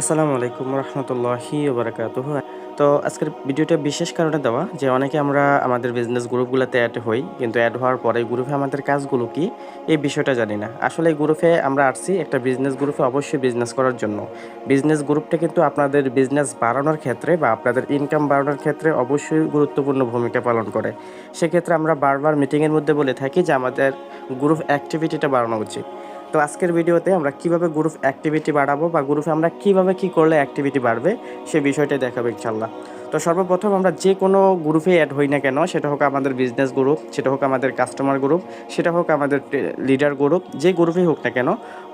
আসসালামু আলাইকুম রহমতুল্লাহি বারাকাতুহ তো আজকের ভিডিওটা বিশেষ কারণে দেওয়া যে অনেকে আমরা আমাদের বিজনেস গ্রুপগুলোতে অ্যাড হই, কিন্তু অ্যাড হওয়ার পরে গ্রুপে আমাদের কাজগুলো কি, এই বিষয়টা জানি না। আসলে এই গ্রুপে আমরা আসছি একটা বিজনেস গ্রুপে অবশ্যই বিজনেস করার জন্য। বিজনেস গ্রুপটা কিন্তু আপনাদের বিজনেস বাড়ানোর ক্ষেত্রে বা আপনাদের ইনকাম বাড়ানোর ক্ষেত্রে অবশ্যই গুরুত্বপূর্ণ ভূমিকা পালন করে। সেক্ষেত্রে আমরা বারবার মিটিংয়ের মধ্যে বলে থাকি যে আমাদের গ্রুপ অ্যাক্টিভিটিটা বাড়ানো উচিত। তো আজকের ভিডিওতে আমরা কীভাবে গ্রুপ অ্যাক্টিভিটি বাড়াবো বা গ্রুপে আমরা কীভাবে কি করলে অ্যাক্টিভিটি বাড়বে, সে বিষয়টাই দেখাবো ইনশাল্লাহ তো সর্বপ্রথম আমরা যে কোনো গ্রুপে অ্যাড হই না কেন, সেটা হোক আমাদের বিজনেস গ্রুপ সেটা হোক আমাদের কাস্টমার গ্রুপ সেটা হোক আমাদের লিডার গ্রুপ যে গ্রুপেই হোক না কেন,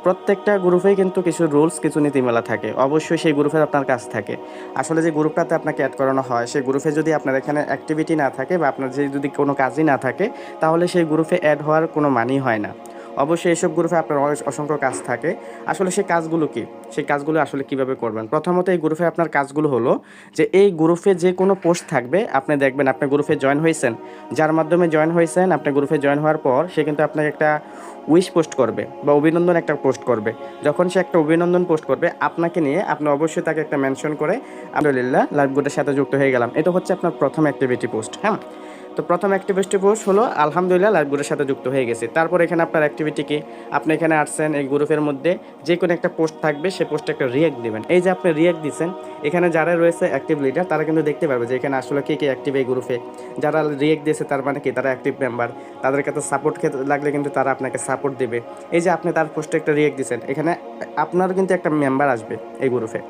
প্রত্যেকটা গ্রুপেই কিন্তু কিছু রুলস কিছু নীতিমালা থাকে। অবশ্যই সেই গ্রুপে আপনার কাজ থাকে। আসলে যে গ্রুপটাতে আপনাকে অ্যাড করানো হয়, সেই গ্রুপে যদি আপনার এখানে অ্যাক্টিভিটি না থাকে বা আপনার যে যদি কোনো কাজই না থাকে, তাহলে সেই গ্রুপে অ্যাড হওয়ার কোনো মানই হয় না। অবশ্যই এসব গ্রুপে আপনার অস- অসংখ্য কাজ থাকে। আসলে সেই কাজগুলো কি? সেই কাজগুলো আসলে কীভাবে করবেন? প্রথমত এই গ্রুপে আপনার কাজগুলো হলো যে এই গ্রুপে যে কোনো পোস্ট থাকবে, আপনি দেখবেন আপনি গ্রুপে জয়েন হয়েছেন। যার মাধ্যমে জয়েন হয়েছেন, আপনি গ্রুপে জয়েন হওয়ার পর সে কিন্তু আপনাকে একটা উইশ পোস্ট করবে বা অভিনন্দন একটা পোস্ট করবে। যখন সে একটা অভিনন্দন পোস্ট করবে, আপনাকে নিয়ে আপনি অবশ্যই তাকে একটা মেনশন করে, আলহামদুলিল্লাহ লাইভ গ্রুপের সাথে যুক্ত হয়ে গেলাম। এটা হচ্ছে আপনার প্রথম অ্যাক্টিভিটি পোস্ট হ্যাঁ? তো প্রথম অ্যাক্টিভিটি পোস্ট হলো, আলহামদুলিল্লাহ লাইভ গ্রুপের সাথে যুক্ত হয়ে গেছে। তারপর এখানে আপনার অ্যাক্টিভিটি কি? আপনি এখানে আসছেন এই গ্রুপের মধ্যে যে কোনো একটা পোস্ট থাকবে সেই পোস্টে একটা রিয়াক্ট দিবেন। এই যে আপনি রিয়াক্ট দিচ্ছেন, এখানে যারা রয়েছে অ্যাক্টিভ লিডার তারা কিন্তু দেখতে পারবে যে এখানে আসলে কে কে অ্যাক্টিভ এই গ্রুপে যারা রিয়াক্ট দিয়েছে, তার মানে কি? তারা অ্যাক্টিভ মেম্বার তাদের কাছে সাপোর্ট খেতে লাগলে কিন্তু তারা আপনাকে সাপোর্ট দেবে। এই যে আপনি তার পোস্টে একটা রিয়াক্ট দিচ্ছেন, এখানে আপনার কিন্তু একটা মেম্বার আসবে এই গ্রুপে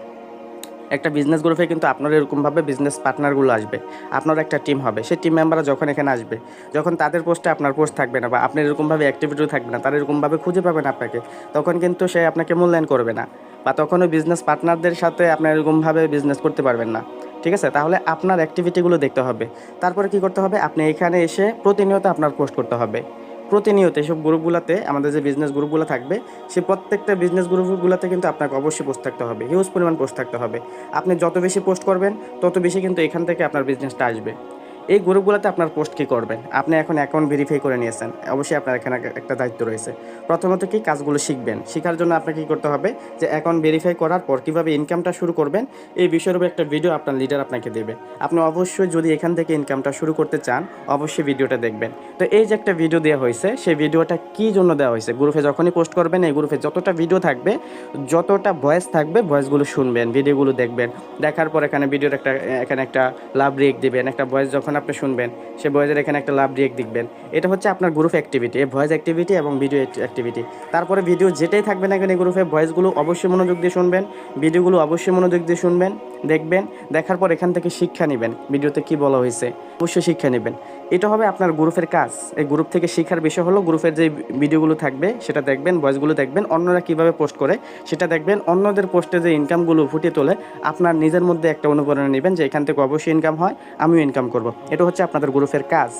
একটা বিজনেস গ্রুপে কিন্তু আপনার এরকমভাবে বিজনেস পার্টনারগুলো আসবে। আপনার একটা টিম হবে। সেই টিম মেম্বাররা যখন এখানে আসবে, যখন তাদের পোস্টে আপনার পোস্ট থাকবে না বা আপনার এরকমভাবে অ্যাক্টিভিটিও থাকবে না, তারা এরকমভাবে খুঁজে পাবেন আপনাকে, তখন কিন্তু সে আপনাকে মূল্যায়ন করবে না। বা তখন ওই বিজনেস পার্টনারদের সাথে আপনার এরকমভাবে বিজনেস করতে পারবেন না। ঠিক আছে? তাহলে আপনার অ্যাক্টিভিটিগুলো দেখতে হবে। তারপরে কি করতে হবে? আপনি এখানে এসে প্রতিনিয়ত আপনার পোস্ট করতে হবে। প্রতিনিয়ত এসব গ্রুপগুলোতে, আমাদের যে বিজনেস গ্রুপগুলো থাকবে সে প্রত্যেকটা বিজনেস গ্রুপগুলোতে কিন্তু আপনাকে অবশ্যই পোস্ট থাকতে হবে। হিউজ পরিমাণ পোস্ট থাকতে হবে। আপনি যত বেশি পোস্ট করবেন, তত বেশি কিন্তু এখান থেকে আপনার বিজনেসটা আসবে। এই গ্রুপগুলোতে আপনার পোস্ট কী করবেন? আপনি এখন অ্যাকাউন্ট ভেরিফাই করে নিয়েছেন। অবশ্যই আপনার এখানে একটা দায়িত্ব রয়েছে। প্রথমত কি কাজগুলো শিখবেন? শেখার জন্য আপনাকে কী করতে হবে? যে অ্যাকাউন্ট ভেরিফাই করার পর কীভাবে ইনকামটা শুরু করবেন, এই বিষয়ের উপর একটা ভিডিও আপনার লিডার আপনাকে দেবে। আপনি অবশ্যই যদি এখান থেকে ইনকামটা শুরু করতে চান, অবশ্যই ভিডিওটা দেখবেন। তো এই যে একটা ভিডিও দেওয়া হয়েছে, সেই ভিডিওটা কী জন্য দেওয়া হয়েছে? গ্রুপে যখনই পোস্ট করবেন, এই গ্রুপে যতটা ভিডিও থাকবে, যতটা ভয়েস থাকবে ভয়েসগুলো শুনবেন ভিডিওগুলো দেখবেন। দেখার পর এখানে ভিডিওর একটা, এখানে একটা লাভ রেক দেবেন। একটা ভয়েস যখন আপনি শুনবেন, সে ভয়েজের এখানে একটা লাভ রিয়েক্ট দেখবেন। এটা হচ্ছে আপনার গ্রুপ অ্যাক্টিভিটি ভয়েস অ্যাক্টিভিটি এবং ভিডিও অ্যাক্টিভিটি তারপরে ভিডিও যেটাই থাকবে না কেন গ্রুপে ভয়েসগুলো অবশ্যই মনোযোগ দিয়ে শুনবেন ভিডিওগুলো অবশ্যই মনোযোগ দিয়ে শুনবেন, দেখবেন, দেখার পর এখান থেকে শিক্ষা নেবেন ভিডিওতে কি বলা হয়েছে। অবশ্যই শিক্ষা নেবেন। এটা হবে আপনার গ্রুপের কাজ। এই গ্রুপ থেকে শেখার বিষয় হলো গ্রুপের যে ভিডিওগুলো থাকবে, সেটা দেখবেন ভয়েসগুলো দেখবেন, অন্যরা কীভাবে পোস্ট করে, সেটা দেখবেন, অন্যদের পোস্টে যে ইনকামগুলো ফুটিয়ে তোলে, আপনার নিজের মধ্যে একটা অনুপ্রেরণা নেবেন যে এখান থেকে অবশ্যই ইনকাম হয়, আমিও ইনকাম করব। এটা হচ্ছে আপনাদের গ্রুপের কাজ।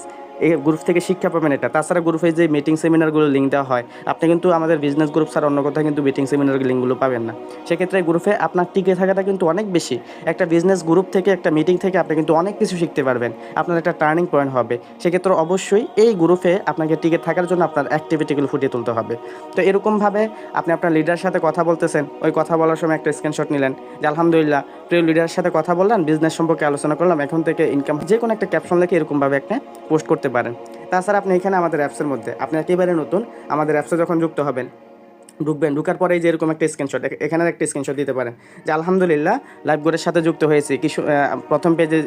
এই গ্রুপ থেকে শিক্ষা পাবেন এটা। তাছাড়া গ্রুপে যে মিটিং সেমিনারগুলো লিঙ্ক দেওয়া হয়, আপনি কিন্তু আমাদের বিজনেস গ্রুপ ছাড়া অন্য কোথাও কিন্তু মিটিং সেমিনার লিঙ্কগুলো পাবেন না। সেক্ষেত্রে গ্রুপে আপনার টিকে থাকাটা কিন্তু অনেক বেশি। একটা বিজনেস গ্রুপ থেকে, একটা মিটিং থেকে আপনি কিন্তু অনেক কিছু শিখতে পারবেন। আপনার একটা টার্নিং পয়েন্ট হবে। সেক্ষেত্রে অবশ্যই এই গ্রুপে আপনাকে টিকে থাকার জন্য আপনার অ্যাক্টিভিটিগুলো ফুটিয়ে তুলতে হবে। তো এরকমভাবে আপনি আপনার লিডারের সাথে কথা বলতেছেন, ওই কথা বলার সময় একটা স্ক্রিনশট নিলেন যে, আলহামদুলিল্লাহ, প্রিয় লিডারের সাথে কথা বললাম বিজনেস সম্পর্কে আলোচনা করলাম, এখন থেকে ইনকাম যে কোনো একটা ক্যাপশন লিখে এরকমভাবে একটা পোস্ট করতে পারেন। তাছাড়া আপনি এখানে আমাদের অ্যাপসের মধ্যে, আপনি একেবারে নতুন, আমাদের অ্যাপসে যখন যুক্ত হবেন ঢুকবেন, ঢুকার পরে যে এরকম একটা স্ক্রিনশট এখানে একটা স্ক্রিনশট দিতে পারেন। যে আলহামদুলিল্লাহ লাইভ গোরের সাথে যুক্ত হয়েছি, কিছু প্রথম পেজে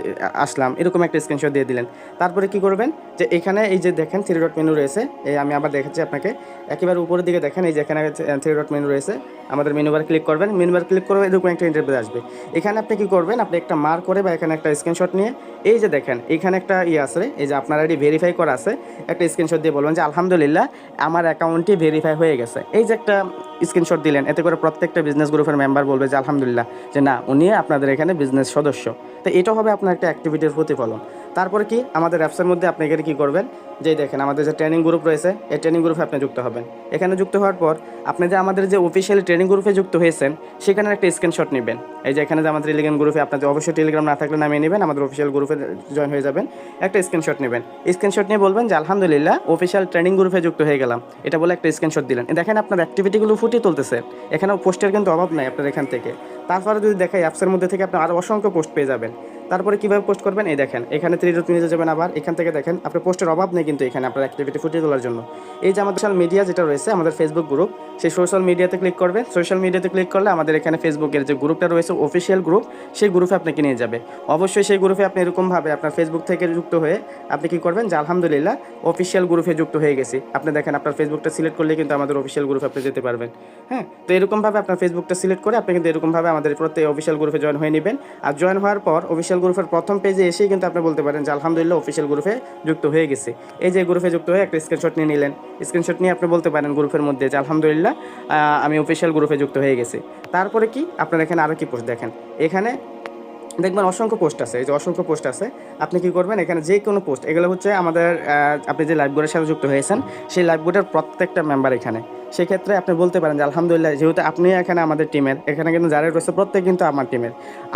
আসলাম, এরকম একটা স্ক্রিনশট দিয়ে দিলেন। তারপরে কি করবেন? যে এখানে এই যে দেখেন থ্রি ডট মেনু রয়েছে, এই আমি আবার দেখাচ্ছি আপনাকে। একেবারে উপরের দিকে দেখেন, এই যে এখানে থ্রি ডট মেনু রয়েছে, আমাদের মেনু বার ক্লিক করবেন মেনু বার ক্লিক করবে এরকম একটা ইন্টারভিউ আসবে। এখানে আপনি কি করবেন? আপনি একটা মার করে বা এখানে একটা স্ক্রিনশট নিয়ে, এই যে দেখেন, এখানে একটা ইয়ে আছে এই যে আপনার আইডি ভেরিফাই করা আছে, একটা স্ক্রিনশট দিয়ে বলবেন যে আলহামদুলিল্লাহ, আমার অ্যাকাউন্টটি ভেরিফাই হয়ে গেছে। এই যে একটা um, স্ক্রিনশট দিলেন। এতে করে প্রত্যেকটা বিজনেস গ্রুপের মেম্বার বলবে যে, আলহামদুলিল্লাহ। যে, না, উনি আপনাদের এখানে বিজনেস সদস্য। তো এটা হবে আপনার একটা অ্যাক্টিভিটির প্রতিফলন। তারপরে কি? আমাদের অ্যাপসের মধ্যে আপনি এখানে কী করবেন? যে, দেখেন, আমাদের যে ট্রেনিং গ্রুপ রয়েছে, এই ট্রেনিং গ্রুপে আপনি যুক্ত হবেন। এখানে যুক্ত হওয়ার পর, আপনি যে আমাদের যে অফিসিয়ালি ট্রেনিং গ্রুপে যুক্ত হয়েছেন, সেখানে একটা স্ক্রিনশট নেবেন। এই যে, এখানে যে আমাদের টেলিগ্রাম গ্রুপে আপনাদের অবশ্যই টেলিগ্রাম না থাকলে নামিয়ে নেবেন, আমাদের অফিসিয়াল গ্রুপে জয়েন হয়ে যাবেন। একটা স্ক্রিনশট নেবেন। স্ক্রিনশট নিয়ে বলবেন যে, আলহামদুলিল্লাহ অফিসিয়াল ট্রেনিং গ্রুপে যুক্ত হয়ে গেলাম। এটা বলে একটা স্ক্রিনশট দিলেন। দেখেন আপনার অ্যাক্টিভিটিগুলো ফুটিয়ে তুলতেছে। এখানেও পোস্টের কিন্তু অভাব নাই আপনার এখান থেকে। তারপরে যদি দেখেন অ্যাপসের মধ্যে থেকে আপনি আরও অসংখ্য পোস্ট পেয়ে যাবেন। তারপরে কীভাবে পোস্ট করবেন? এই দেখেন, এখানে থ্রি ডট নিয়ে যাবেন আবার। এখান থেকে দেখেন, আপনার পোস্টের অভাব নেই কিন্তু এখানে আপনার অ্যাক্টিভিটি ফুটিয়ে তোলার জন্য। এই যে আমাদের সোশ্যাল মিডিয়া যেটা রয়েছে, আমাদের ফেসবুক গ্রুপ সেই সোশ্যাল মিডিয়াতে ক্লিক করবেন সোশ্যাল মিডিয়াতে ক্লিক করলে আমাদের এখানে ফেসবুকের যে গ্রুপটা রয়েছে অফিসিয়াল গ্রুপ সেই গ্রুপে আপনাকে নিয়ে যাবে। অবশ্যই সেই গ্রুপে আপনি এরকমভাবে আপনার ফেসবুক থেকে যুক্ত হয়ে আপনি কি করবেন? যে আলহামদুলিল্লাহ অফিসিয়াল গ্রুপে যুক্ত হয়ে গেছি। আপনি দেখেন আপনার ফেসবুকটা সিলেক্ট করলে কিন্তু আমাদের অফিসিয়াল গ্রুপে আপনি যেতে পারবেন। হ্যাঁ? তো এরকমভাবে আপনার ফেসবুকটা সিলেক্ট করে আপনি কিন্তু এরকমভাবে আমাদের প্রত্যেক অফিসিয়াল গ্রুপে জয়েন হয়ে নেবেন। আর জয়েন হওয়ার পর অফিসিয়াল গ্রুপের প্রথম পেজে এসেই কিন্তু আপনি বলতে পারেন যে আলহামদুলিল্লাহ অফিসিয়াল গ্রুপে যুক্ত হয়ে গেছে। এই যে গ্রুপে যুক্ত হয়ে একটা স্ক্রিনশট নিয়ে নিলেন। স্ক্রিনশট নিয়ে আপনি বলতে পারেন গ্রুপের মধ্যে যে আলহামদুলিল্লাহ আমি অফিসিয়াল গ্রুপে যুক্ত হয়ে গেছি। তারপরে কি? আপনারা এখানে আরও কি পোস্ট দেখেন? এখানে দেখবেন অসংখ্য পোস্ট আছে, এই যে অসংখ্য পোস্ট আছে। আপনি কি করবেন, এখানে যে কোনো পোস্ট এগুলো হচ্ছে আমাদের আপনি যে লাইভ গ্রুপের সাথে যুক্ত হয়েছেন, সেই লাইভ গ্রুপের প্রত্যেকটা মেম্বার এখানে। সেক্ষেত্রে আপনি বলতে পারেন যে, আলহামদুলিল্লাহ, যেহেতু আপনি এখানে আমাদের টিমের এখানে কিন্তু যারা রয়েছে, প্রত্যেক কিন্তু আমার টিমের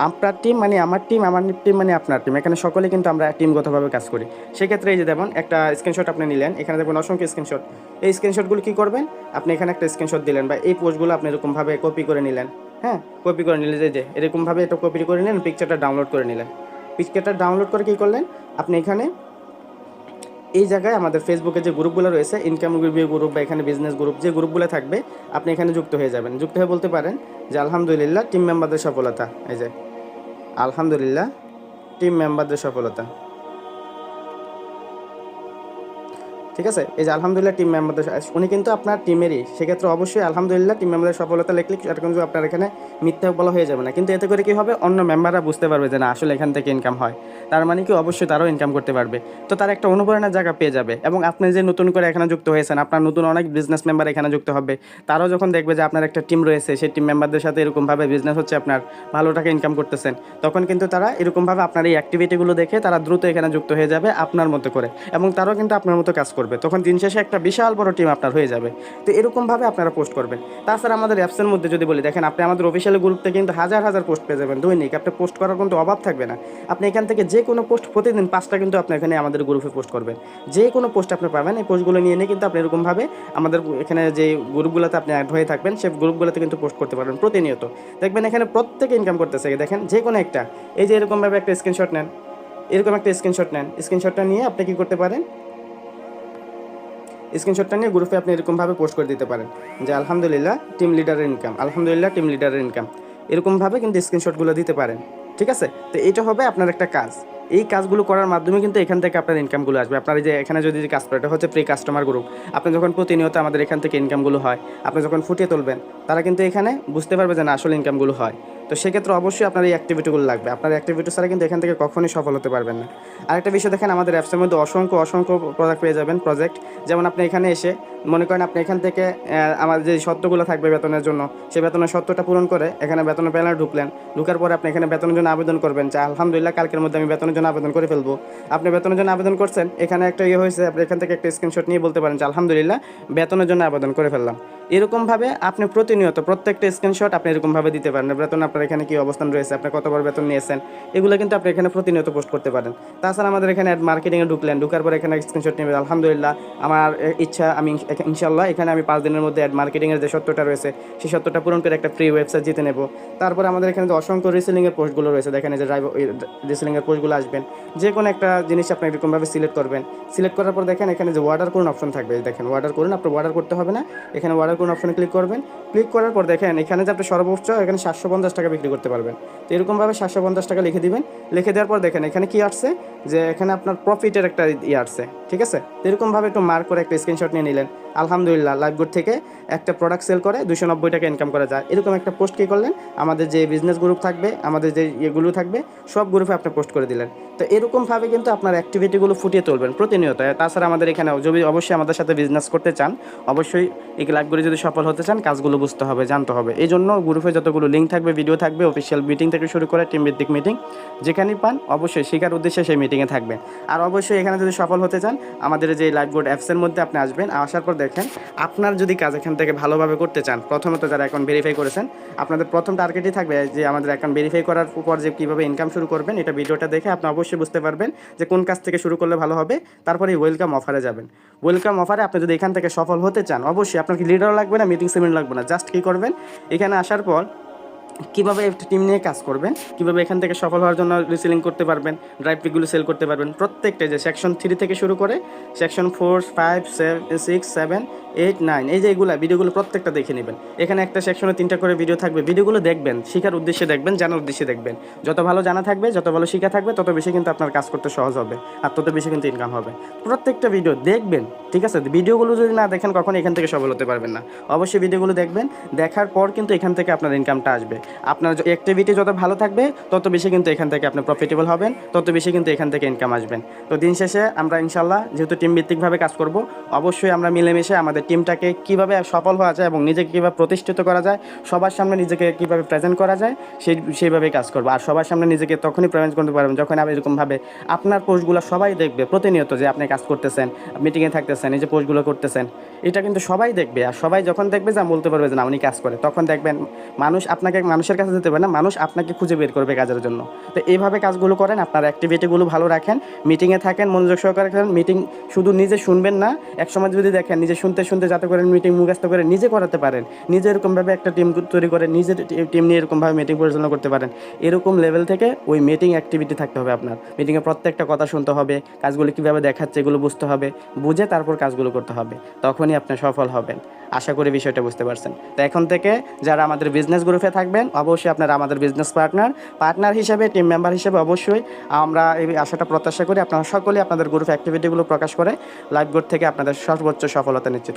আপনার টিম মানে আমার টিম আমার টিম মানে আপনার টিম এখানে সকলে কিন্তু আমরা টিমগতভাবে কাজ করি। সেক্ষেত্রে এই যে দেখুন, একটা স্ক্রিনশট আপনি নিলেন, এখানে দেখুন অসংখ্য স্ক্রিনশট এই স্ক্রিনশটগুলো কী করবেন? আপনি এখানে একটা স্ক্রিনশট দিলেন বা এই পোস্টগুলো আপনি এরকমভাবে কপি করে নিলেন। হ্যাঁ কপি করে নিলেন যে যে, এরকমভাবে এটা কপি করে নিলেন পিকচারটা ডাউনলোড করে নিলেন। পিকচারটা ডাউনলোড করে কী করলেন? আপনি এখানে এই জায়গায় আমাদের ফেসবুকে যে গ্রুপগুলো রয়েছে ইনকাম রিভিউ গ্রুপ বা এখানে বিজনেস গ্রুপ যে গ্রুপগুলো থাকবে, আপনি এখানে যুক্ত হয়ে যাবেন। যুক্ত হয়ে বলতে পারেন যে, আলহামদুলিল্লাহ টিম মেম্বারদের সফলতা। এই যে, আলহামদুলিল্লাহ টিম মেম্বারদের সফলতা। ঠিক আছে? এই যে আলহামদুলিল্লাহ টিম মেম্বারদের উনি কিন্তু আপনার টিমেরই সেক্ষেত্রে অবশ্যই আলহামদুলিল্লাহ টিম মেম্বারদের সফলতা লিখলে এটা কিন্তু আপনার এখানে মিথ্যা বলা হয়ে যাবে না। কিন্তু এতে করে কি হবে? অন্য মেম্বাররা বুঝতে পারবে যে না, আসলে এখান থেকে ইনকাম হয়। তার মানে কি? অবশ্যই তারাও ইনকাম করতে পারবে। তো তার একটা অনুপ্রেরণার জায়গা পেয়ে যাবে। এবং আপনি যে নতুন করে এখানে যুক্ত হয়েছেন, আপনার নতুন অনেক বিজনেস মেম্বার এখানে যুক্ত হবে। তারাও যখন দেখবে যে আপনার একটা টিম রয়েছে, সেই টিম মেম্বারদের সাথে এরকমভাবে বিজনেস হচ্ছে, আপনার ভালো টাকা ইনকাম করতেছেন, তখন কিন্তু তারা এরকমভাবে আপনার এই অ্যাক্টিভিটিগুলো দেখে তারা দ্রুত এখানে যুক্ত হয়ে যাবে আপনার মতো করে। এবং তারাও কিন্তু আপনার মতো কাজ করবে। তখন দিন শেষে একটা বিশাল বড় টিম আপনার হয়ে যাবে। তো এরকমভাবে আপনারা পোস্ট করবেন। তাছাড়া আমাদের অ্যাপসের মধ্যে যদি বলি, দেখেন আপনি আমাদের অফিসিয়াল গ্রুপ থেকে কিন্তু হাজার হাজার পোস্ট পেয়ে যাবেন, দৈনিক। আপনি পোস্ট করার কিন্তু অভাব থাকবে না। আপনি এখান থেকে যে কোনো পোস্ট প্রতিদিন পাঁচটা কিন্তু আপনি এখানে আমাদের গ্রুপে পোস্ট করবেন। যে কোনো পোস্ট আপনি পাবেন, এই পোস্টগুলো নিয়ে নিয়ে কিন্তু আপনি এরকমভাবে আমাদের এখানে যে গ্রুপগুলোতে আপনি অ্যাড হয়ে থাকবেন সেই গ্রুপগুলোতে কিন্তু পোস্ট করতে পারবেন প্রতিনিয়ত। দেখবেন এখানে প্রত্যেকে ইনকাম করতেছে। দেখেন যে কোনো একটা। এই যে এরকমভাবে একটা স্ক্রিনশট নেন। এরকম একটা স্ক্রিনশট নেন। স্ক্রিনশটটা নিয়ে আপনি কী করতে পারেন? স্ক্রিনশটটা নিয়ে গ্রুপে আপনি এরকমভাবে পোস্ট করে দিতে পারেন যে আলহামদুলিল্লাহ টিম লিডারের ইনকাম আলহামদুলিল্লাহ টিম লিডারের ইনকাম এরকমভাবে কিন্তু স্ক্রিনশটগুলো দিতে পারেন, ঠিক আছে? তো এটা হবে আপনার একটা কাজ। এই কাজগুলো করার মাধ্যমে কিন্তু এখান থেকে আপনার ইনকামগুলো আসবে। আপনার যে এখানে যদি কাজ করে এটা হচ্ছে প্রি কাস্টমার গ্রুপ আপনি যখন প্রতিনিয়ত আমাদের এখান থেকে ইনকামগুলো হয়, আপনি যখন ফুটিয়ে তুলবেন, তারা কিন্তু এখানে বুঝতে পারবে যে না, আসলে ইনকামগুলো হয়। তো সেক্ষেত্রে অবশ্যই আপনার এই অ্যাক্টিভিটিগুলো লাগবে। আপনার অ্যাক্টিভিটি ছাড়া কিন্তু এখান থেকে কখনোই সফল হতে পারবেন না। আরেকটা বিষয় দেখেন, আমাদের অ্যাপসের মধ্যে অসংখ্য অসংখ্য প্রোডাক্ট পেয়ে যাবেন প্রজেক্ট যেমন আপনি এখানে এসে মনে করেন আপনি এখান থেকে আমার যে শর্তগুলো থাকবে বেতনের জন্য, সেই বেতনের শর্তটা পূরণ করে এখানে বেতনের প্যানেলে ঢুকলেন। ঢুকার পরে আপনি এখানে বেতনের জন্য আবেদন করবেন। যে আলহামদুলিল্লাহ, কালকের মধ্যে আমি বেতনের জন্য আবেদন করে ফেলব। আপনি বেতনের জন্য আবেদন করছেন, এখানে একটা ইয়ে হয়েছে, আপনি এখান থেকে একটা স্ক্রিনশট নিয়ে বলতে পারেন যে, আলহামদুলিল্লাহ, বেতনের জন্য আবেদন করে ফেললাম। এরকমভাবে আপনি প্রতিনিয়ত প্রত্যেকটা স্ক্রিনশট আপনি এরকমভাবে দিতে পারেন। বেতন আপনার এখানে কি অবস্থান রয়েছে, আপনি কতবার বেতন নিয়েছেন, এগুলো কিন্তু আপনি এখানে প্রতিনিয়ত পোস্ট করতে পারেন। তাছাড়া আমাদের এখানে অ্যাড মার্কেটিংয়ে ঢুকলেন, ঢুকার পরে এখানে স্ক্রিনশট নেবেন আলহামদুলিল্লাহ, আমার ইচ্ছা, আমি ইনশাল্লাহ এখানে আমি পাঁচ দিনের মধ্যে অ্যাড মার্কেটিংয়ের যে সত্যটা রয়েছে, সেই সত্যটা পূরণ করে একটা ফ্রি ওয়েবসাইট জিতে নেব। তারপর আমাদের এখানে যে অসংখ্য রিসেলিংয়ের পোস্টগুলো রয়েছে, দেখেন যে রিসেলিংয়ের পোস্টগুলো আসবেন। যে কোনো একটা জিনিস আপনি এরকমভাবে সিলেক্ট করবেন। সিলেক্ট করার পর দেখেন এখানে যে অর্ডার করুন অপশন থাকবে দেখেন অর্ডার করুন আপনার অর্ডার করতে হবে না। এখানে অর্ডার করুন অপশনে ক্লিক করবেন। ক্লিক করার পর দেখেন, এখানে যে আপনি সর্বোচ্চ, এখানে সাতশো পঞ্চাশ টাকা বিক্রি করতে পারবেন। তো এরকমভাবে সাতশো পঞ্চাশ টাকা লিখে দিবেন। লিখে দেওয়ার পর দেখেন, এখানে কি আসছে? যে এখানে আপনার প্রফিটের একটা ইয়ে আসছে। ঠিক আছে? এরকমভাবে একটু মার্ক করে একটা স্ক্রিনশট নিয়ে নিলেন। আলহামদুলিল্লাহ লাইভগুড থেকে একটা প্রোডাক্ট সেল করে দুশো নব্বই টাকা ইনকাম করা যায়। এরকম একটা পোস্ট কী করলেন? আমাদের যে বিজনেস গ্রুপ থাকবে, আমাদের যে ইয়েগুলো থাকবে, সব গ্রুপে আপনি পোস্ট করে দিলেন। তো এরকমভাবে কিন্তু আপনার অ্যাক্টিভিটিগুলো ফুটিয়ে তুলবেন প্রতিনিয়ত। তাছাড়া আমাদের এখানে যদি অবশ্যই আমাদের সাথে বিজনেস করতে চান, অবশ্যই এই লাইভগুলি যদি সফল হতে চান, কাজগুলো বুঝতে হবে, জানতে হবে। এই জন্য গ্রুপে যতগুলো লিঙ্ক থাকবে ভিডিও থাকবে অফিসিয়াল মিটিং থেকে শুরু করে টিম ভিত্তিক মিটিং যেখানেই পান, অবশ্যই শেখার উদ্দেশ্যে সেই মিটিংয়ে থাকবেন। আর অবশ্যই এখানে যদি সফল হতে চান আমাদের যে লাইভ বোর্ড অ্যাপসের মধ্যে আপনি আসবেন, আসার পর দেখেন আপনার যদি কাজ এখান থেকে ভালোভাবে করতে চান, প্রথমত যারা অ্যাকাউন্ট ভেরিফাই করেছেন, আপনাদের প্রথম টার্গেটই থাকবে যে আমাদের অ্যাকাউন্ট ভেরিফাই করার পর যে কীভাবে ইনকাম শুরু করবেন, এটা ভিডিওটা দেখে আপনি অবশ্যই বুঝতে পারবেন যে কোন কাজ থেকে শুরু করলে ভালো হবে, তারপরে ওয়েলকাম অফারে যাবেন। ওয়েলকাম অফারে আপনি যদি এখান থেকে সফল হতে চান, অবশ্যই আপনার কি লিডারও লাগবে না মিটিং সেমিনার লাগবে না জাস্ট কী করবেন? এখানে আসার পর কীভাবে একটা টিম নিয়ে কাজ করবেন, কীভাবে এখান থেকে সফল হওয়ার জন্য রিসেলিং করতে পারবেন ড্রাইভ পিকগুলো সেল করতে পারবেন, প্রত্যেকটা যে সেকশন থ্রি থেকে শুরু করে section four five seven six seven eight nine এই যে এগুলো ভিডিওগুলো প্রত্যেকটা দেখে নেবেন। এখানে একটা সেকশনে তিনটা করে ভিডিও থাকবে। ভিডিওগুলো দেখবেন, শেখার উদ্দেশ্যে দেখবেন, জানার উদ্দেশ্যে দেখবেন। যত ভালো জানা থাকবে, যত ভালো শিখা থাকবে, তত বেশি কিন্তু আপনার কাজ করতে সহজ হবে আর তত বেশি কিন্তু ইনকাম হবে। প্রত্যেকটা ভিডিও দেখবেন, ঠিক আছে? ভিডিওগুলো যদি না দেখেন, কখন এখান থেকে সফল হতে পারবেন না। অবশ্যই ভিডিওগুলো দেখবেন, দেখার পর কিন্তু এখান থেকে আপনার ইনকামটা আসবে। আপনার অ্যাক্টিভিটি যত ভালো থাকবে, তত বেশি কিন্তু এখান থেকে আপনি প্রফিটেবল হবেন, তত বেশি কিন্তু এখান থেকে ইনকাম আসবেন। তো দিন শেষে আমরা ইনশাল্লাহ যেহেতু টিম ভিত্তিকভাবে কাজ করব, অবশ্যই আমরা মিলেমিশে আমাদের টিমটাকে কীভাবে সফল হওয়া যায় এবং নিজেকে কীভাবে প্রতিষ্ঠিত করা যায়, সবার সামনে নিজেকে কীভাবে প্রেজেন্ট করা যায়, সেই সেইভাবেই কাজ করব। আর সবার সামনে নিজেকে তখনই প্রেজেন্ট করতে পারবেন যখন আপনি এরকমভাবে আপনার পোস্টগুলো সবাই দেখবে, প্রতিনিয়ত যে আপনি কাজ করতেছেন মিটিংয়ে থাকতেছেন, এই যে পোস্টগুলো করতেছেন, এটা কিন্তু সবাই দেখবে। আর সবাই যখন দেখবে যা, বলতে পারবে যে, না, উনি কাজ করে। তখন দেখবেন মানুষ আপনাকে, মানুষের কাছে যেতে পারে না, মানুষ আপনাকে খুঁজে বের করবে কাজের জন্য। তো এইভাবে কাজগুলো করেন, আপনার অ্যাক্টিভিটিগুলো ভালো রাখেন মিটিংয়ে থাকেন, মনোযোগ সহকারে মিটিং শুধু নিজে শুনবেন না এক সময় যদি দেখেন, নিজে শুনতে শুনতে যাতে করে মিটিং মুখস্থ করে নিজে করাতে পারেন। নিজে এরকমভাবে একটা টিম তৈরি করে নিজের টিম নিয়ে এরকমভাবে মিটিং পরিচালনা করতে পারেন। এরকম লেভেল থেকে ওই মিটিং অ্যাক্টিভিটি থাকতে হবে আপনার। মিটিংয়ে প্রত্যেকটা কথা শুনতে হবে, কাজগুলো কীভাবে দেখাচ্ছে এগুলো বুঝতে হবে, বুঝে তারপর কাজগুলো করতে হবে। তখনই আপনি সফল হবেন। আশা করি বিষয়টা বুঝতে পারছেন। তো এখন থেকে যারা আমাদের বিজনেস গ্রুপে থাকবেন, অবশ্যই আপনারা আমাদের বিজনেস পার্টনার পার্টনার হিসেবে টিম মেম্বার হিসেবে অবশ্যই আমরা এই আশাটা প্রত্যাশা করি আপনারা সকলেই আপনাদের গ্রুপ অ্যাক্টিভিটিগুলো প্রকাশ করে লাইভ গ্রুপ থেকে আপনাদের সর্বোচ্চ সফলতা নিশ্চিত